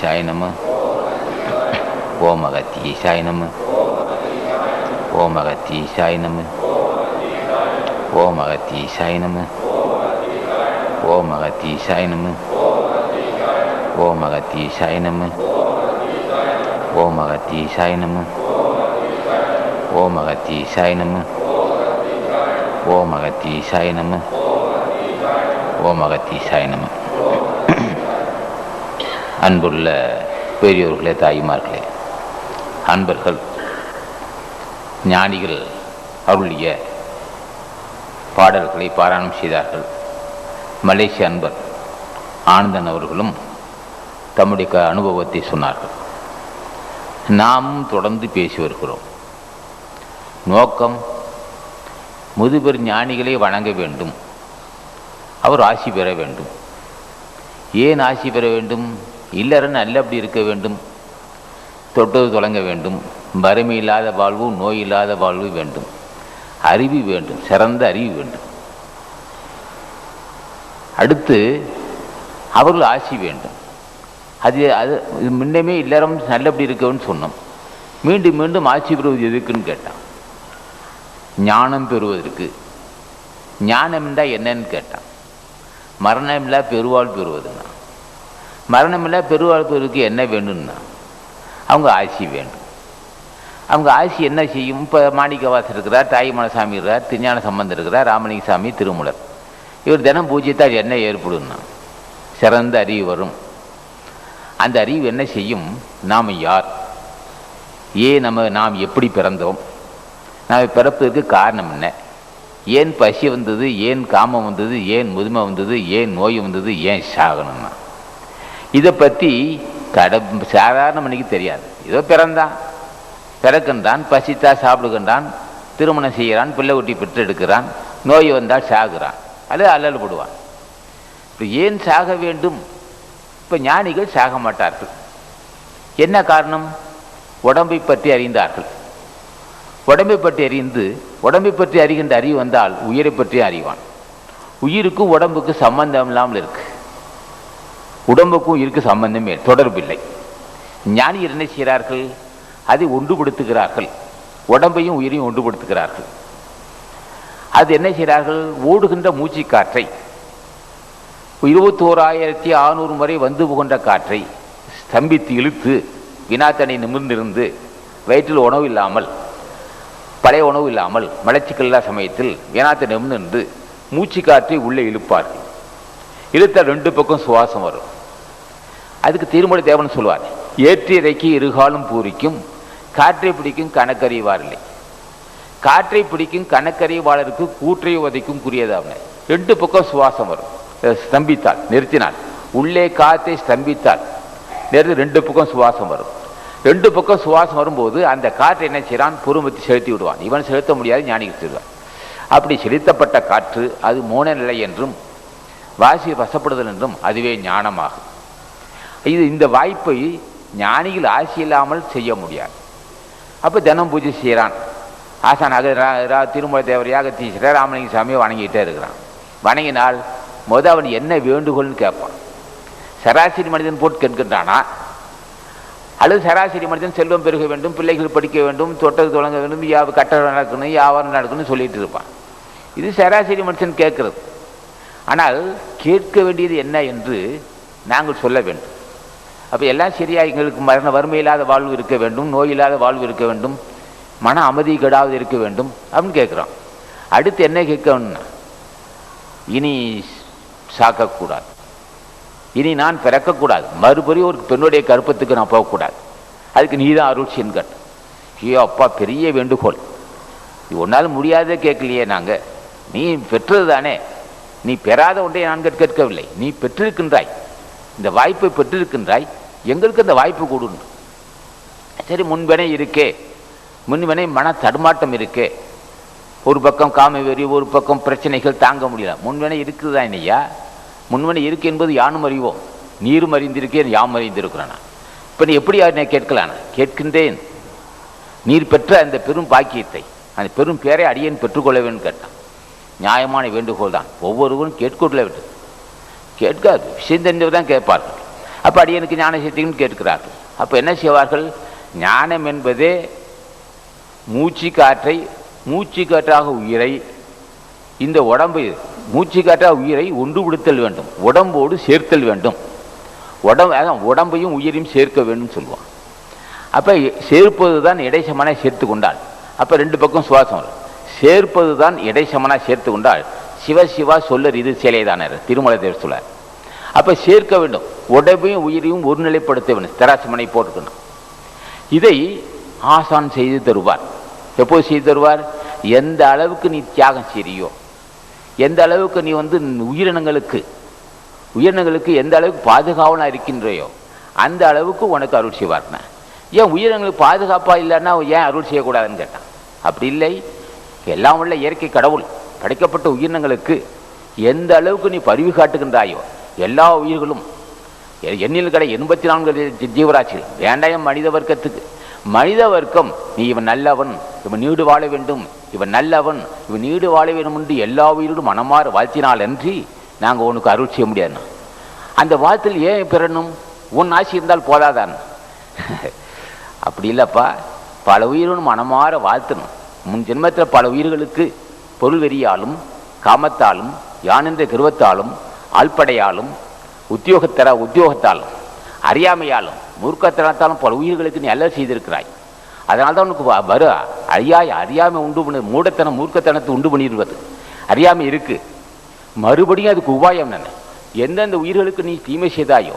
சாய் நம ஓம் சாய் நம ஓம் சாய் நம ஓம் சாய் நம ஓம் சாய் நம ஓம் சாய் நம ஓம் சாய் நம ஓம் சாய் நம ஓம் சாய் நம ஓம் சாய் நம அன்புள்ள பெரியோர்களே தாய்மார்களே அன்பர்கள் ஞானிகள் அருளிய பாடல்களை பாராயணம் செய்தார்கள். மலேசிய அன்பர் ஆனந்தன் அவர்களும் தம்முடைய க- அனுபவத்தை சொன்னார்கள். நாமும் தொடர்ந்து பேசி வருகிறோம். நோக்கம் முதுபெரும் ஞானிகளை வணங்க வேண்டும். அவர் ஆசி பெற வேண்டும். ஏன் ஆசி பெற வேண்டும்? இல்லறன் நல்லபடி இருக்க வேண்டும். தொட்டது தொடங்க வேண்டும். வறுமை இல்லாத வாழ்வு நோய் இல்லாத வாழ்வு வேண்டும். அறிவு வேண்டும். சிறந்த அறிவு வேண்டும். அடுத்து அவர்கள் ஆசி வேண்டும். அது அது இது முன்னமே இல்லறம் நல்லபடி இருக்கவன்னு சொன்னோம். மீண்டும் மீண்டும் ஆட்சி பெறுவது எதுக்குன்னு கேட்டான். ஞானம் பெறுவதற்கு. ஞானம் என்றால் என்னன்னு கேட்டான். மரணமில்லா பெருவாள் பெறுவதுன்னா. மரணமில்லா பெருவாள் என்ன வேணும்னா? அவங்க ஆசி வேண்டும். அவங்க ஆசி என்ன செய்யும்? இப்போ மாணிக்கவாசர் இருக்கிறார் தாய்மனசாமி இருக்கிறார் திருஞான சம்பந்தம் இருக்கிறார் ராமலிங்க சாமி திருமலர். இவர் தினம் பூஜ்யத்தால் என்ன ஏற்படும்னா? சிறந்த அறிவு வரும். அந்த அறிவு என்ன செய்யும்? நாம் யார்? ஏன் நம்ம நாம் எப்படி பிறந்தோம்? நாம் பிறப்பதற்கு காரணம் என்ன? ஏன் பசி வந்தது? ஏன் காமம் வந்தது? ஏன் முதுமை வந்தது? ஏன் நோய் வந்தது? ஏன் சாகணும்னா இதை பற்றி கட சாதாரண மணிக்கு தெரியாது. ஏதோ பிறந்தான். பிறக்கின்றான் பசித்தா சாப்பிடுகின்றான் திருமணம் செய்கிறான் பிள்ளை குட்டி பெற்றெடுக்கிறான் நோய் வந்தால் சாகுறான். அல்லது அல்லல் போடுவான். இப்போ ஏன் சாக வேண்டும்? இப்போ ஞானிகள் சாக மாட்டார்கள். என்ன காரணம்? உடம்பை பற்றி அறிந்தார்கள். உடம்பை பற்றி அறிந்து உடம்பை பற்றி அறிகின்ற அறிவு வந்தால் உயிரை பற்றி அறிவான். உயிருக்கும் உடம்புக்கு சம்பந்தம் இல்லாமல் இருக்குது உடம்புக்கும் இருக்கு சம்பந்தமே தொடர்பில்லை. ஞானியர் என்ன செய்கிறார்கள்? அதை ஒன்றுபடுத்துகிறார்கள். உடம்பையும் உயிரையும் ஒன்றுபடுத்துகிறார்கள். அது என்ன செய்கிறார்கள்? ஓடுகின்ற மூச்சு காற்றை இருபத்தோராயிரத்தி ஆறுநூறு முறை வந்து புகின்ற காற்றை ஸ்தம்பித்து இழுத்து வினாத்தனை நிமிர்ந்திருந்து வயிற்றில் உணவு இல்லாமல் பழைய உணவு இல்லாமல் மலச்சிக்கல்லா சமயத்தில் வினாத்தை நிமிர்ந்து மூச்சு காற்றை உள்ளே இழுப்பார்கள். இழுத்தால் ரெண்டு பக்கம் சுவாசம் வரும். அதுக்கு திருமண தேவன் சொல்லுவார் ஏற்றி இருகாலும் பூரிக்கும் காற்றை பிடிக்கும் கணக்கறிவாரில்லை காற்றை பிடிக்கும் கணக்கறிவாளருக்கு கூற்றை உதைக்கும் குறியதாவன ரெண்டு பக்கம் சுவாசம் வரும். ஸ்தம்பித்தாள் நிறுத்தினாள் உள்ளே காற்றை ஸ்தம்பித்தாள் நிறுத்தி ரெண்டு பக்கம் சுவாசம் வரும். ரெண்டு பக்கம் சுவாசம் வரும்போது அந்த காற்றை என்ன செய்கிறான் பொறுமத்தி செலுத்தி விடுவான். இவன் செலுத்த முடியாது ஞானிக்கு செல்வான் அப்படி செலுத்தப்பட்ட காற்று அது மோன நிலை என்றும் வாசி வசப்படுதல் என்றும் அதுவே ஞானமாகும். இது இந்த வாய்ப்பை ஞானிகள் ஆசி இல்லாமல் செய்ய முடியாது. அப்போ தினம் பூஜை செய்கிறான் ஆசானாக ரா- ரா- திருமலை தேவரையாக யாகத்தீஸ்வரர் ராமலிங்க சாமியை வணங்கிட்டே இருக்கிறான். வணங்கினால் முத அவன் என்ன வேண்டுகோள்னு கேட்பான். சராசரி மனிதன் போட்டு கேட்கின்றானா? அல்லது சராசரி மனிதன் செல்வம் பெருக வேண்டும் பிள்ளைகள் படிக்க வேண்டும் தொட்டது தொடங்க வேண்டும் யா கட்டடம் நடக்கணும் வியாபாரம் நடக்கணும்னு சொல்லிட்டு இருப்பான். இது சராசரி மனுஷன் கேட்கிறது. ஆனால் கேட்க வேண்டியது என்ன என்று நாங்கள் சொல்ல வேண்டும். அப்போ எல்லாம் சரியா எங்களுக்கு மரண வறுமை இல்லாத வாழ்வு இருக்க வேண்டும் நோய் இல்லாத வாழ்வு இருக்க வேண்டும் மன அமைதி கெடாவது இருக்க வேண்டும் அப்படின்னு கேட்குறோம். அடுத்து என்ன கேட்கணும்னா இனி சாக்கக்கூடாது. இனி நான் பிறக்கக்கூடாது. மறுபடியும் ஒரு பெண்ணுடைய கருப்பத்துக்கு நான் போகக்கூடாது. அதுக்கு நீ தான் அருள் சென்கட் ஐயோ அப்பா பெரிய வேண்டுகோள். இது ஒன்றால் முடியாதே கேட்கலையே நாங்கள் நீ பெற்றது தானே. நீ பெறாத ஒன்றை நான் கேட்கவில்லை. நீ பெற்றிருக்கின்றாய். இந்த வாய்ப்பை பெற்றிருக்கின்றாய். எங்களுக்கு அந்த வாய்ப்பு கொடுன்னு. சரி முன்வினை இருக்கே. முன்வினை மன தடுமாட்டம் இருக்கே. ஒரு பக்கம் காம வெறி ஒரு பக்கம் பிரச்சனைகள் தாங்க முடியல. முன்வினை இருக்குதா என்னையா முன்வினை இருக்கு என்பது யானும் அறிவோம். நீரும் அறிந்திருக்கேன் யாம் அறிந்திருக்கிறேன்? இப்போ நீ எப்படி என்னை கேட்கலான? கேட்கின்றேன். நீர் பெற்ற அந்த பெரும் பாக்கியத்தை அந்த பெரும் பேரை அடியேன் பெற்றுக்கொள்ள வேண்டும் கேட்டான். நியாயமான வேண்டுகோள் தான். ஒவ்வொருவரும் கேட்கொள்ள வேண்டும். கேட்காது. விஷயம் தெரிஞ்சவர் தான் கேட்பார்கள். அப்போ அடியனுக்கு ஞான சக்தின்னு கேட்கிறார்கள் அப்போ என்ன செய்வார்கள்? ஞானம் என்பதே மூச்சு காற்றை மூச்சு காற்றாக உயிரை இந்த உடம்பு மூச்சு காற்றாக உயிரை ஒன்றுபடுத்தல் வேண்டும். உடம்போடு சேர்த்தல் வேண்டும். உடம்பு அதான் உடம்பையும் உயிரையும் சேர்க்க வேண்டும் சொல்லுவான் அப்போ சேர்ப்பது தான் இடைசமனாக சேர்த்து கொண்டாள். அப்போ ரெண்டு பக்கம் சுவாசம் சேர்ப்பது தான் இடைசமனாக சேர்த்து கொண்டால் சிவ சிவா சொல்லர் இது சிலைதானர் திருமலை தேவர் சொல்லார் அப்போ சேர்க்க வேண்டும். உடம்பையும் உயிரையும் ஒருநிலைப்படுத்த வேண்டும் தராசமனை போட்டுக்கணும். இதை ஆசான் செய்து தருவார். எப்போது செய்து தருவார்? எந்த அளவுக்கு நீ தியாகம் செய்றியோ எந்த அளவுக்கு நீ வந்து உயிரினங்களுக்கு உயிரினங்களுக்கு எந்த அளவுக்கு பாதுகாவலாக இருக்கின்றையோ அந்த அளவுக்கு உனக்கு அருள் செய்வார்னா ஏன் உயிரினங்களுக்கு பாதுகாப்பாக இல்லைன்னா ஏன் அருள் செய்யக்கூடாதுன்னு கேட்டான். அப்படி இல்லை. எல்லாம் உள்ள இயற்கை கடவுள் படைக்கப்பட்ட உயிரினங்களுக்கு எந்த அளவுக்கு நீ பரிவு காட்டுகின்றாயோ எல்லா உயிர்களும். எ- எண்ணில் கடை எண்பத்தி நான்கு ஜீவராசிகள் வேண்டாயம் மனித வர்க்கத்துக்கு. மனித வர்க்கம் நீ இவன் நல்லவன் இவன் நீடு வாழ வேண்டும் இவன் நல்லவன் இவன் நீடு வாழ வேண்டும் என்று எல்லா உயிரோடும் மனமாற வாழ்த்தினால் அன்றி நாங்கள் உனக்கு அருள் செய்ய முடியாது அந்த வாழ்த்தில் ஏன் பிறனும்? உன் ஆசி இருந்தால் போதாதான். அப்படி இல்லைப்பா. பல உயிரும் மனமாற வாழ்த்தணும். முன் ஜென்மத்தில் பல உயிர்களுக்கு பொருள் வெறியாலும் காமத்தாலும் யானென்ற கிருவத்தாலும் ஆள்படையாலும் உத்தியோகத்தர உத்தியோகத்தாலும் அறியாமையாலும் மூர்க்கத்தனத்தாலும் பல உயிர்களுக்கு நீ அல்ல செய்திருக்கிறாய். அதனால தான் உனக்கு வரு அறியாய் அறியாமை உண்டு பண்ணு மூடத்தனம் மூர்க்கத்தனத்தை உண்டு பண்ணிடுவது. அறியாமை இருக்கு. மறுபடியும் அதுக்கு உபாயம் என்ன எந்தெந்த உயிர்களுக்கு நீ தீமை செய்தாயோ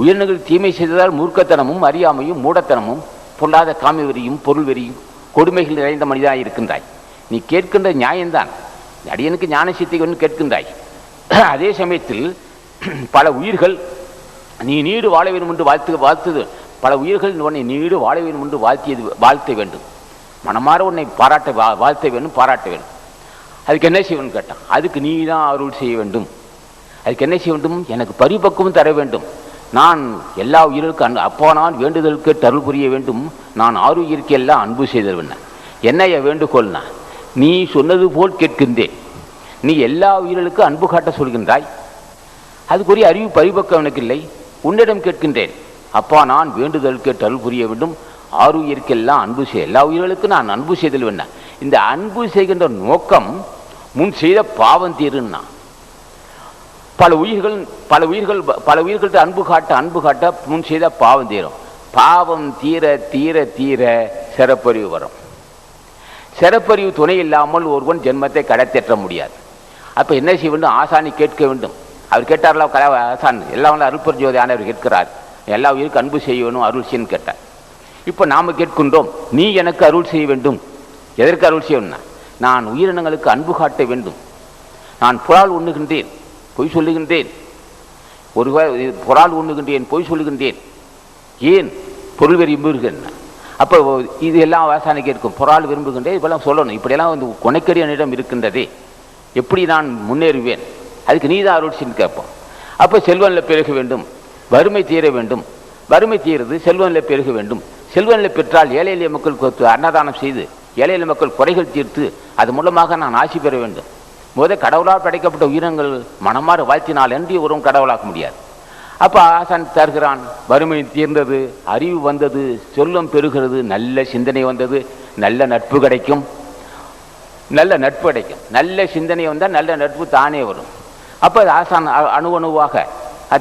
உயிரினங்கள் தீமை செய்ததால் மூர்க்கத்தனமும் அறியாமையும் மூடத்தனமும் பொல்லாத காமி வெறியும் பொருள் வெறியும் கொடுமைகள் நிறைந்த மனிதனாக இருக்கின்றாய். நீ கேட்கின்ற நியாயம்தான். அடியனுக்கு ஞான சித்தை ஒன்று கேட்கின்றாய். அதே சமயத்தில் பல உயிர்கள் நீ நீடு வாழ வேண்டும் என்று வாழ்த்து வாழ்த்தது. பல உயிர்கள் உன்னை நீடு வாழ வேண்டும் என்று வாழ்த்தியது வாழ்த்த வேண்டும். மனமாற உன்னை பாராட்ட வா- வாழ்த்த வேண்டும் பாராட்ட வேண்டும். அதுக்கு என்ன செய்வன் கேட்டான். அதுக்கு நீ தான் அருள் செய்ய வேண்டும். அதுக்கு என்ன செய்ய வேண்டும்? எனக்கு பரிபக்குவம் தர வேண்டும். நான் எல்லா உயிர்களுக்கும் அன் அப்போ நான் வேண்டுதல் கேட்டு அருள் புரிய வேண்டும். நான் ஆறுயிருக்கு எல்லாம் அன்பு செய்தல் என்ன என் வேண்டுகோள்னா நீ சொன்னது போல் கேட்கின்றேன். நீ எல்லா உயிர்களுக்கும் அன்பு காட்ட சொல்கின்றாய். அதுக்குரிய அறிவு பரிபக்கம் எனக்கு இல்லை உன்னிடம் கேட்கின்றேன். அப்பா நான் வேண்டுதல் கேட்டு அருள் புரிய வேண்டும். ஆறு உயிருக்கெல்லாம் அன்பு செய். எல்லா உயிர்களுக்கும் நான் அன்பு செய்தல் வேண்டாம் இந்த அன்பு செய்கின்ற நோக்கம் முன் செய்த பாவம் தீருன்னா. பல உயிர்கள் பல உயிர்கள் பல உயிர்கள்ட்ட அன்பு காட்ட அன்பு காட்ட முன் செய்த பாவம் தீரும். பாவம் தீர தீர தீர சிறப்பறிவு வரும். சிறப்பறிவு துணை இல்லாமல் ஒருவன் ஜென்மத்தை கடத்தேற்ற முடியாது. அப்போ என்ன செய்ய வேண்டும்? ஆசானி கேட்க வேண்டும். அவர் கேட்டார்ல கல ஆசான் எல்லாம் அருள்பர் ஜோதி ஆனவர் கேட்கிறார். எல்லா உயிருக்கு அன்பு செய்ய வேணும் அருள் செய்யன்னு கேட்டார். இப்போ நாம் கேட்கின்றோம் நீ எனக்கு அருள் செய்ய வேண்டும். எதற்கு அருள் செய்யணும்னா நான் உயிரினங்களுக்கு அன்பு காட்ட வேண்டும். நான் புறால் உண்ணுகின்றேன் பொய் சொல்லுகின்றேன். ஒரு புறால் உண்ணுகின்றேன் பொய் சொல்லுகின்றேன். ஏன்? பொருள் விரும்புகிறேன் அப்போ இது எல்லாம் ஆசானி கேட்கும். புறால் விரும்புகின்றே இப்பெல்லாம் சொல்லணும். இப்படியெல்லாம் வந்து கொனைக்கடி என்னிடம் இருக்கின்றதே. எப்படி நான் முன்னேறுவேன்? அதுக்கு நீ தான் கேட்போம். அப்போ செல்வனில் பெருக வேண்டும். வறுமை தீர வேண்டும். வறுமை தீருது செல்வனில் பெருக வேண்டும். செல்வனில் பெற்றால் ஏழை எளிய மக்களுக்கு அன்னதானம் செய்து ஏழை எளிய மக்கள் குறைகள் தீர்த்து அது மூலமாக நான் ஆசி பெற வேண்டும். முத கடவுளால் படைக்கப்பட்ட உயிரங்கள் மனமாறு வாழ்த்தினால் என்று ஒருவன் கடவுளாக்க முடியாது. அப்போ ஆசான் தருகிறான் வறுமை தீர்ந்தது அறிவு வந்தது சொல்லம் பெறுகிறது நல்ல சிந்தனை வந்தது நல்ல நட்பு கிடைக்கும். நல்ல நட்பு கிடைக்கும் நல்ல சிந்தனை வந்தால் நல்ல நட்பு தானே வரும். அப்போ அது ஆசான் அ- அணு அணுவாக.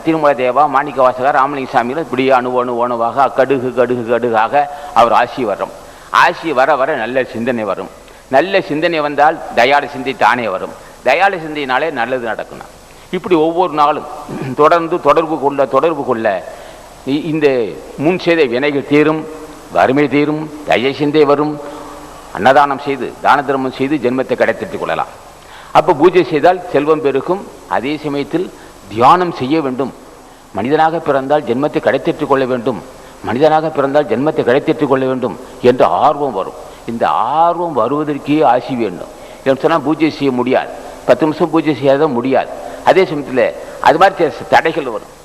திருமல தேவா மாணிக்க வாசகர் ராமலிங்க சாமிகள் இப்படியே அணு அணு அணுவாக கடுகு கடுகு கடுகாக அவர் ஆசி வரும். ஆசி வர வர நல்ல சிந்தனை வரும். நல்ல சிந்தனை வந்தால் தயால சிந்தை தானே வரும். தயால சிந்தையினாலே நல்லது நடக்கணும் இப்படி ஒவ்வொரு நாளும் தொடர்ந்து தொடர்பு கொள்ள தொடர்பு கொள்ள இ- இந்த முன் செய்த வினைகள் தீரும் வறுமை தீரும் தய சிந்தை வரும் அன்னதானம் செய்து தான தர்மம் செய்து ஜென்மத்தை கிடைத்திட்டுக் கொள்ளலாம். அப்போ பூஜை செய்தால் செல்வம் பெருகும். அதே சமயத்தில் தியானம் செய்ய வேண்டும். மனிதனாக பிறந்தால் ஜென்மத்தை கிடைத்திட்டுக் கொள்ள வேண்டும். மனிதனாக பிறந்தால் ஜென்மத்தை கிடைத்திட்டுக் கொள்ள வேண்டும் என்ற ஆர்வம் வரும். இந்த ஆர்வம் வருவதற்கே ஆசி வேண்டும். என்று சொன்னால் பூஜை செய்ய முடியாது. பத்து நிமிஷம் பூஜை செய்யாத முடியாது. அதே சமயத்தில் அது மாதிரி தடைகள் வரும்.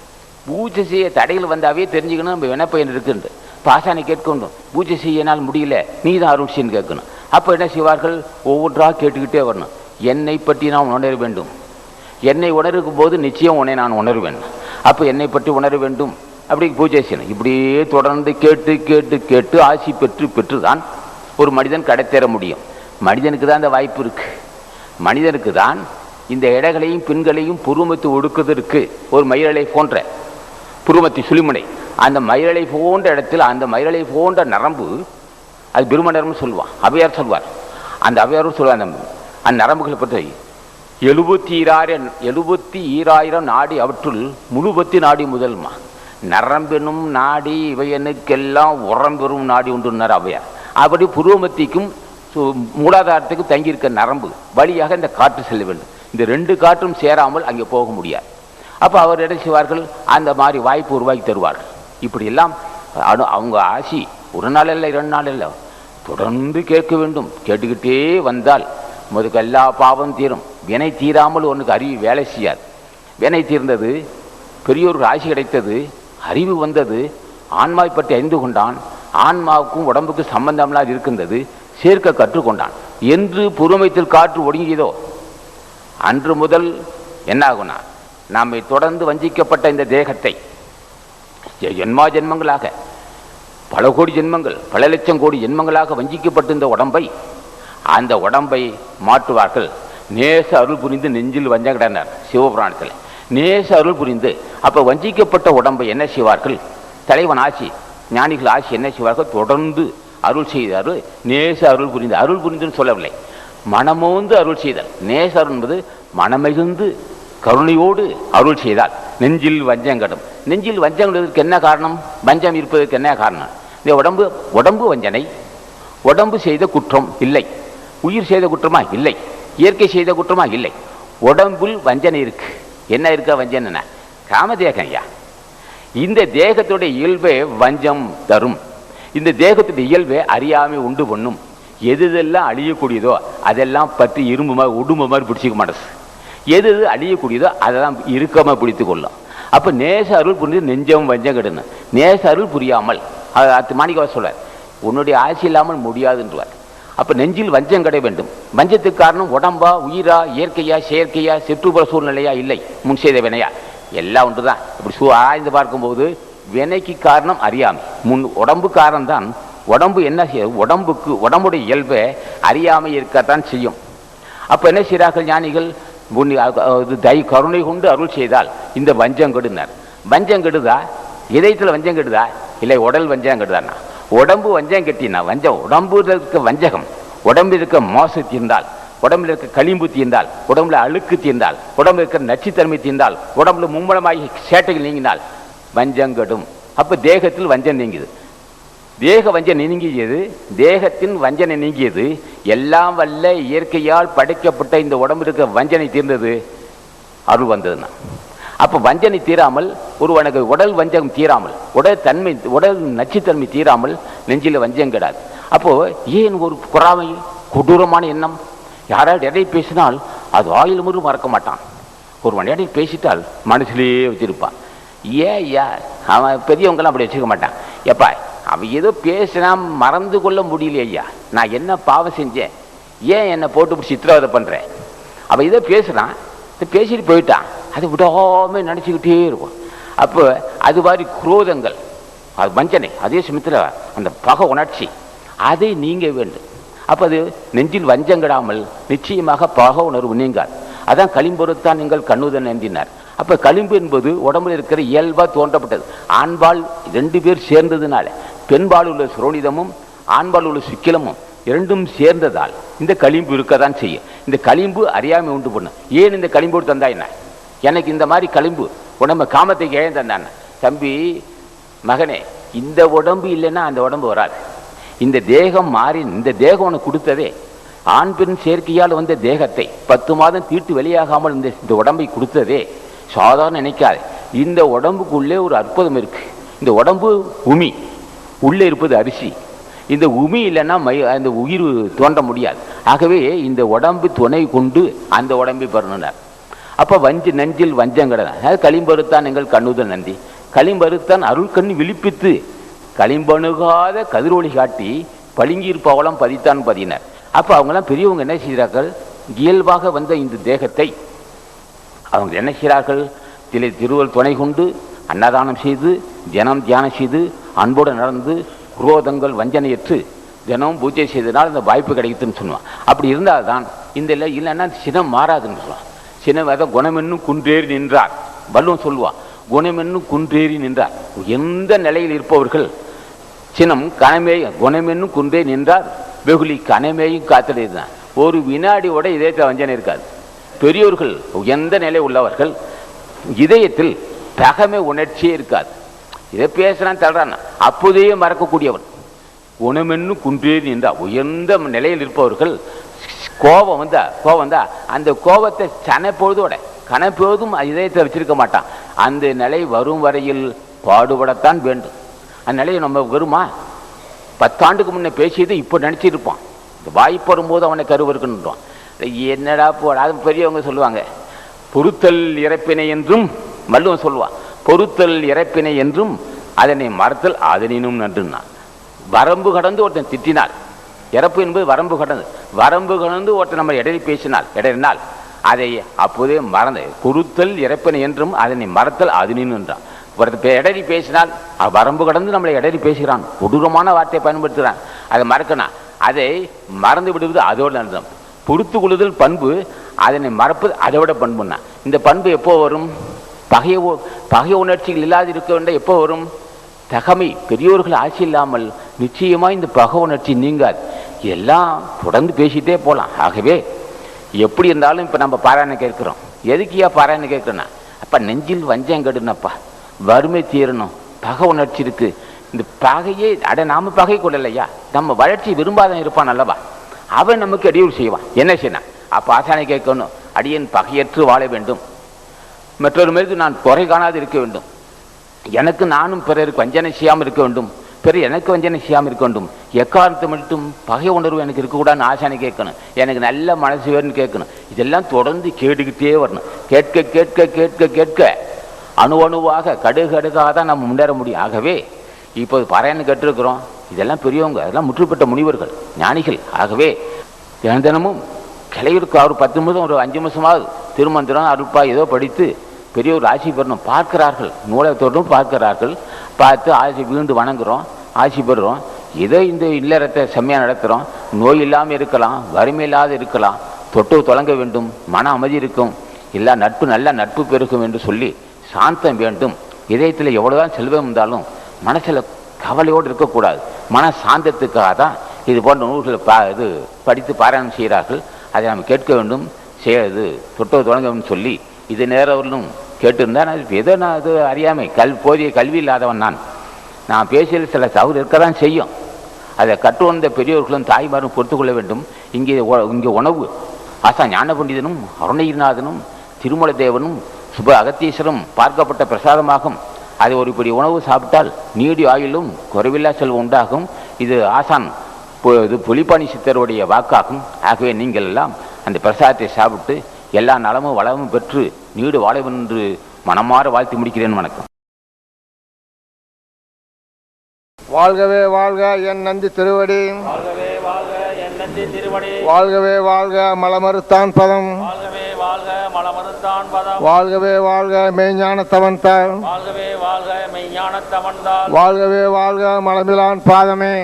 பூஜை செய்ய தடைகள் வந்தாவே தெரிஞ்சுக்கணும். நம்ம வினப்பயன் இருக்குன்ட்டு. பாசானை கேட்கணும். பூஜை செய்யனால் முடியல. நீ தான் அருள்சின்னு கேட்கணும். அப்போ என்ன செய்வார்கள்? ஒவ்வொன்றாக கேட்டுக்கிட்டே வரணும். என்னை பற்றி நான் உணர வேண்டும். என்னை உணருக்கும் போது நிச்சயம் உன்னை நான் உணர்வேன். அப்போ என்னை பற்றி உணர வேண்டும். அப்படி பூஜை செய்யணும். இப்படியே தொடர்ந்து கேட்டு கேட்டு கேட்டு ஆசி பெற்று பெற்று தான் ஒரு மனிதன் கடைத்தேற முடியும். மனிதனுக்கு தான் அந்த வாய்ப்பு இருக்குது மனிதனுக்கு தான் இந்த இடங்களையும் பெண்களையும் புருமத்து ஒடுக்குவதற்கு ஒரு மயிலலை போன்ற புருமத்தி சுழிமுனை. அந்த மயிலலை போன்ற இடத்தில் அந்த மயிலலை போன்ற நரம்பு அது பெருமநரம்பு சொல்லுவான். அவையார் சொல்வார். அந்த அவையாரும் சொல்லுவார் அந்த அந்த நரம்புகளை பற்றி எழுபத்தி ஈராயிரம் எழுபத்தி ஈராயிரம் நாடி அவற்றுள் முழுபத்தி நாடி முதல்மா. நரம்பெனும் நாடி இவையனுக்கெல்லாம் உரம்பெறும் நாடி உண்டுன்னார் அவையார். அப்படி புருவமத்திக்கும் சு- மூலாதாரத்துக்கும் தங்கியிருக்க நரம்பு வழியாக இந்த காற்று செல்ல வேண்டும். இந்த ரெண்டு காற்றும் சேராமல் அங்கே போக முடியாது. அப்போ அவர் என்ன செய்வார்கள்? அந்த மாதிரி வாய்ப்பு உருவாக்கி தருவார்கள். இப்படி எல்லாம் அனு- அவங்க ஆசி ஒரு நாள் இல்லை இரண்டு நாள் இல்லை தொடர்ந்து கேட்க வேண்டும். கேட்டுக்கிட்டே வந்தால் முதலுக்கு எல்லா பாவம் தீரும். வினை தீராமல் ஒன்றுக்கு அறிவு வேலை செய்யாது. வினை தீர்ந்தது பெரியோருக்கு ஆசி கிடைத்தது அறிவு வந்தது ஆன்மாவை பற்றி அறிந்து கொண்டான் ஆன்மாவுக்கும் உடம்புக்கு சம்பந்தம்லாம் இருக்கின்றது சேர்க்க கற்றுக்கொண்டான். என்று பொறுமைத்தில் காற்று ஒடுங்கியதோ? அன்று முதல் என்னாகுனா? ஆகும்னா நம்மை தொடர்ந்து வஞ்சிக்கப்பட்ட இந்த தேகத்தை ஜென்மா ஜென்மங்களாக பல கோடி ஜென்மங்கள் பல லட்சம் கோடி ஜென்மங்களாக வஞ்சிக்கப்பட்ட இந்த உடம்பை அந்த உடம்பை மாற்றுவார்கள். நேச அருள் புரிந்து நெஞ்சில் வஞ்சகடனர் சிவபுராணத்தில். நேச அருள் புரிந்து அப்போ வஞ்சிக்கப்பட்ட உடம்பை என்ன செய்வார்கள்? தலைவன் ஆசி ஞானிகள் ஆசி என்ன செய்வார்கள்? தொடர்ந்து அருள் செய்தார் நேச அருள் புரிந்து அருள் புரிந்துன்னு சொல்லவில்லை. மனமோந்து அருள் செய்தல். நேச அருள் என்பது மனமிகுந்து கருணையோடு அருள் செய்தால் நெஞ்சில் வஞ்சம் கடும். நெஞ்சில் வஞ்சங்கிறதுக்கு என்ன காரணம்? வஞ்சம் இருப்பதற்கு என்ன காரணம்? இந்த உடம்பு உடம்பு வஞ்சனை. உடம்பு செய்த குற்றம் இல்லை. உயிர் செய்த குற்றமா? இல்லை. இயற்கை செய்த குற்றமா? இல்லை. உடம்பில் வஞ்சனை இருக்கு. என்ன இருக்கா வஞ்சன? காமதேகம் ஐயா. இந்த தேகத்துடைய இயல்பே வஞ்சம் தரும். இந்த தேகத்துடைய இயல்பே அறியாமை உண்டு பண்ணும். எது எதெல்லாம் அழியக்கூடியதோ அதெல்லாம் பற்றி இரும்பு மாதிரி உடும்பு மாதிரி பிடிச்சிக்க மனசு எது எது அழியக்கூடியதோ அதெல்லாம் இறுக்கமாக பிடித்து கொள்ளும். அப்போ நேச அருள் புரிஞ்சு நெஞ்சம் வஞ்சம் கெடுன்னு. நேச அருள் புரியாமல் அது அத்து மாணிக்கவா சொல்றார் உன்னுடைய ஆட்சி இல்லாமல் முடியாதுன்றார் அப்போ நெஞ்சில் வஞ்சம் கிடை வேண்டும். வஞ்சத்துக்கு காரணம் உடம்பா உயிரா இயற்கையா செயற்கையா சுற்றுப்புற சூழ்நிலையா இல்லை. முன் செய்த வினையா எல்லாம் ஒன்று தான் இப்படி சூ ஆய்ந்து பார்க்கும்போது வினைக்கு காரணம் அறியாமை. முன் உடம்பு காரணம் தான் உடம்பு என்ன செய்ய உடம்புக்கு உடம்புடைய இயல்பை அறியாமை இருக்கத்தான் செய்யும். அப்போ என்ன செய்கிறார்கள் ஞானிகள்? உன்னை தை கருணை கொண்டு அருள் செய்தால் இந்த வஞ்சம் கெடுனார். வஞ்சம் கெடுதா? இதயத்தில் வஞ்சம் கெடுதா? இல்லை உடல் வஞ்சம் கெடுதானா? உடம்பு வஞ்சம் கெட்டினா வஞ்சம் உடம்பு இருக்க வஞ்சகம் உடம்பில் இருக்க மோச தீர்ந்தால் உடம்புல இருக்க களிம்பு தீர்ந்தால் உடம்புல அழுக்கு தீர்ந்தால் உடம்புல இருக்கிற நச்சுத்தன்மை தீர்ந்தால் உடம்புல மும்மலமாகி சேட்டைகள் நீங்கினால் வஞ்சம் கெடும். அப்போ தேகத்தில் வஞ்சம் நீங்குது. தேக வஞ்சனை நீங்கியது தேகத்தின் வஞ்சனை நீங்கியது எல்லாம் வல்ல இயற்கையால் படைக்கப்பட்ட இந்த உடம்பு இருக்க வஞ்சனை தீர்ந்தது. அருள் வந்ததுன்னா. அப்போ வஞ்சனை தீராமல் ஒருவனுக்கு உடல் வஞ்சகம் தீராமல் உடல் தன்மை உடல் நச்சுத்தன்மை தீராமல் நெஞ்சில் வஞ்சம் கிடாது. அப்போது ஏன் ஒரு பொறாமை கொடூரமான எண்ணம்? யாராவது எதை பேசினால் அது ஆயில் முறு மறக்க மாட்டான். ஒருவன் எடை பேசிட்டால் மனசுலேயே வச்சிருப்பான். ஏன் ஏன்? அவன் பெரியவங்கெல்லாம் அப்படி வச்சுக்க மாட்டான். எப்பா அவன் ஏதோ பேசினா மறந்து கொள்ள முடியல ஐயா. நான் என்ன பாவம் செஞ்சேன்? ஏன் என்னை போட்டு பிடிச்சி சித்திரவதை பண்ணுறேன் அவன் ஏதோ பேசுகிறான் பேசிட்டு போயிட்டான் அது விடாமல் நினச்சிக்கிட்டே இருக்கும். அப்போ அது மாதிரி குரோதங்கள். அது வஞ்சனை அதே சமயத்தில் அந்த பகை உணர்ச்சி. அதை நீங்க வேண்டும். அப்போ அது நெஞ்சில் வஞ்சங்கிடாமல் நிச்சயமாக பக உணர்வு நீங்காது. அதான் களிம்பொருத்தான் நீங்கள் கண்ணுதன் எந்தினார் அப்போ களிம்பு என்பது உடம்புல இருக்கிற இயல்பாக தோன்றப்பட்டது. ஆண்பால் ரெண்டு பேர் சேர்ந்ததுனால. பெண்பால் உள்ள சுரோனிதமும் ஆண்பால் உள்ள சுக்கிலமும் இரண்டும் சேர்ந்ததால் இந்த களிம்பு இருக்கதான் செய்யும். இந்த களிம்பு அறியாமை உண்டு பண்ணும் ஏன் இந்த களிம்போடு தந்தா என்ன? எனக்கு இந்த மாதிரி களிம்பு உடம்பு காமத்தை ஏன் தந்தான் தம்பி மகனே இந்த உடம்பு இல்லைன்னா அந்த உடம்பு வராது. இந்த தேகம் மாறி இந்த தேகம் உனக்கு கொடுத்ததே. ஆண் பெண் சேர்க்கையால் வந்த தேகத்தை பத்து மாதம் தீட்டு வெளியாகாமல் இந்த இந்த உடம்பை கொடுத்ததே. சாதாரண நினைக்காது. இந்த உடம்புக்குள்ளே ஒரு அற்புதம் இருக்குது இந்த உடம்பு உமி. உள்ளே இருப்பது அரிசி. இந்த உமி இல்லைன்னா மை அந்த உயிர் தோன்ற முடியாது. ஆகவே இந்த உடம்பு துணை கொண்டு அந்த உடம்பை பெறணுனார். அப்போ வஞ்சு நஞ்சில் வஞ்சங்கடன் அதாவது களிம்பருத்தான் எங்கள் கண்ணுதல் நந்தி. களிம்பருத்தான் அருள் கண் விழிப்பித்து களிம்பணுகாத கதிரொலி காட்டி பளிங்கீர் பவளம் பதித்தான் பதினார். அப்போ அவங்கெல்லாம் பெரியவங்க என்ன செய்கிறார்கள் இயல்பாக வந்த இந்த தேகத்தை அவங்க என்ன செய்கிறார்கள் திலை திருவள் துணை கொண்டு அன்னதானம் செய்து தினம் தியானம் செய்து அன்போடு நடந்து குரோதங்கள் வஞ்சனையற்று தினமும் பூஜை செய்தனால் இந்த வாய்ப்பு கிடைக்குதுன்னு சொல்லுவான். அப்படி இருந்தால் தான் இந்த இல்லை இல்லைன்னா சினம் மாறாதுன்னு சொல்லுவான். சினம் அதான் குணமென்னும் குன்றேறி நின்றார். வள்ளுவன் சொல்லுவான் குணமென்னும் குன்றேறி நின்றார். எந்த நிலையில் இருப்பவர்கள் சினம் கனமே குணமென்னும் குன்றே நின்றார். வெகுளி கனமேயும் காத்திருந்தான் ஒரு வினாடியோட இதயத்தில் வஞ்சனை இருக்காது. பெரியோர்கள் எந்த நிலை உள்ளவர்கள் இதயத்தில் தகமை உணர்ச்சியே இருக்காது. இதை பேசுறான் தள்ளுறான். அப்போதையும் மறக்கக்கூடியவன். குணமென்னு குன்றே நின்றா உயர்ந்த நிலையில் இருப்பவர்கள் கோபம் வந்தா கோபம் வந்தா அந்த கோபத்தை சனப்பொழுதோட கனப்பொழுதும் இதயத்தை வச்சிருக்க மாட்டான். அந்த நிலை வரும் வரையில் பாடுபடத்தான் வேண்டும். அந்த நிலையை நம்ம வருமா பத்தாண்டுக்கு முன்னே பேசியது இப்போ நினச்சிருப்பான். இந்த வாய்ப்பு வரும்போது அவனை கருவருக்குன்றான் என்னடா போடா அது பெரியவங்க சொல்லுவாங்க. பொறுத்தல் இறப்பினை என்றும் வள்ளுவன் சொல்லுவான். பொறுத்தல் இறப்பினை என்றும் அதனை மறத்தல் அதனினும் நன்றுன்னா வரம்பு கடந்து ஒருத்தன் திட்டினால் இறப்பு என்பது வரம்பு கடந்து வரம்பு கடந்து ஒருத்தன் நம்ம இடையே பேசினால் இடையினால் அதை அப்போதே மறந்து பொறுத்தல் இறப்பினை என்றும் அதனை மறத்தல் அதனினும் என்றான் ஒருத்தர் இடறி பேசினால் வரம்பு கடந்து நம்மளை இடறி பேசுகிறான் கொடூரமான வார்த்தையை பயன்படுத்துகிறான் அதை மறக்கணும் அதை மறந்து விடுவது அதோட அர்த்தம் பொறுத்து கொள்ளுதல் பண்பு அதனை மறப்பது அதை விட பண்புன்னா இந்த பண்பு எப்போ வரும்? பகைய பகைய உணர்ச்சிகள் இல்லாது இருக்க வேண்டிய எப்போ வரும்? தகமை பெரியோர்கள் ஆட்சி இல்லாமல் நிச்சயமாக இந்த பகை உணர்ச்சி நீங்காது. எல்லாம் தொடர்ந்து பேசிட்டே போகலாம் ஆகவே எப்படி இருந்தாலும் இப்போ நம்ம பாராயணம் கேட்குறோம். எதுக்கியா பாராயணம் கேட்குறோன்னா அப்போ நெஞ்சில் வஞ்சம் கெடுனப்பா. வறுமை தீரணும். பகை உணர்ச்சி இருக்குது இந்த பகையே அட நாம் பகை கொள்ளலையா நம்ம வளர்ச்சி விரும்பாதான் இருப்பான் அல்லவா? அவன் நமக்கு இடையூறு செய்வான். என்ன செய்யணும்? அப்போ ஆசானை கேட்கணும். அடியேன் பகையற்று வாழ வேண்டும். மற்றொரு மீது நான் குறை காணாது இருக்க வேண்டும். எனக்கு நானும் பிறருக்கு வஞ்சனை செய்யாமல் இருக்க வேண்டும். பிறர் எனக்கு வஞ்சனை செய்யாமல் இருக்க வேண்டும். எக்காரணத்தை மட்டும் பகை உணர்வு எனக்கு இருக்கக்கூடாதுன்னு ஆசானை கேட்கணும். எனக்கு நல்ல மனசு வேணும்னு கேட்கணும். இதெல்லாம் தொடர்ந்து கேட்டுக்கிட்டே வரணும். கேட்க கேட்க கேட்க கேட்க அணு அணுவாக கடுகு தான் நம்ம முன்னேற முடியும். ஆகவே இப்போ பறையன்னு கேட்டிருக்கிறோம். இதெல்லாம் பெரியவங்க அதெல்லாம் முற்றுப்பட்ட முனிவர்கள் ஞானிகள். ஆகவே தினம் தினமும் கிளையிற்கு அவர் பத்து நிமிஷம் ஒரு அஞ்சு நிமிஷமாவது திருமந்திரம் அருப்பா ஏதோ படித்து பெரியவர் ஆட்சி பெறணும் பார்க்கிறார்கள். நூலகத்தோடும் பார்க்கிறார்கள். பார்த்து ஆசி வீண்டு வணங்குறோம் ஆட்சி பெறுறோம். ஏதோ இந்த இல்லறத்தை செம்மையாக நடத்துகிறோம் நோய் இல்லாமல் இருக்கலாம் வறுமை இல்லாத இருக்கலாம். தொட்டு தொடங்க வேண்டும் மன அமைதி இருக்கும். எல்லா நட்பு நல்ல நட்பு பெருகும் என்று சொல்லி சாந்தம் வேண்டும். இதயத்தில் எவ்வளோதான் செல்வம் இருந்தாலும் மனசில் கவலையோடு இருக்கக்கூடாது. மன சாந்தத்துக்காக தான் இது போன்ற நூல்களை பா இது படித்து பாராயணம் செய்கிறார்கள். அதை நாம் கேட்க வேண்டும் செய்ய இது தொட்டோ தொடங்க வேண்டும் சொல்லி இது நேரவர்களும் கேட்டிருந்தா நான் ஏதோ நான் இது அறியாமை? கல் போதிய கல்வி இல்லாதவன் நான். நான் பேசியது சில தவறு இருக்க தான் செய்யும். அதை கற்று வந்த பெரியோர்களும் தாய்மாரும் பொறுத்து கொள்ள வேண்டும். இங்கே இங்கே உணவு. ஆசா ஞான பண்டிதனும் அருணகிரிநாதனும் திருமல தேவனும் சுப அகத்தீஸ்வரம் பார்க்கப்பட்ட பிரசாதமாகும். அதை ஒரு இப்படி உணவு சாப்பிட்டால் நீடி ஆயிலும் குறைவில்லா செல்வம் உண்டாகும். இது ஆசான் இது புலிப்பாணி சித்தருடைய வாக்காகும். ஆகவே நீங்கள் எல்லாம் அந்த பிரசாதத்தை சாப்பிட்டு எல்லா நலமும் வளமும் பெற்று நீடு வாழ என்று மனமாற வாழ்த்தி முடிக்கிறேன் வணக்கம். வாழ்கவே வாழ்க என் நந்தி திருவடி. வாழ்கவே வாழ்க என் நந்தி திருவடி. வாழ்கவே வாழ்க மலமறுத்தான் பதம். வாழ்கவே வாழ்க மெய்ஞான தவன்தாள் வாழ்கவே வாழ்க மெய்ஞானத் தவன்தால் வாழ்கவே வாழ்க மலமிலான் பாதமே.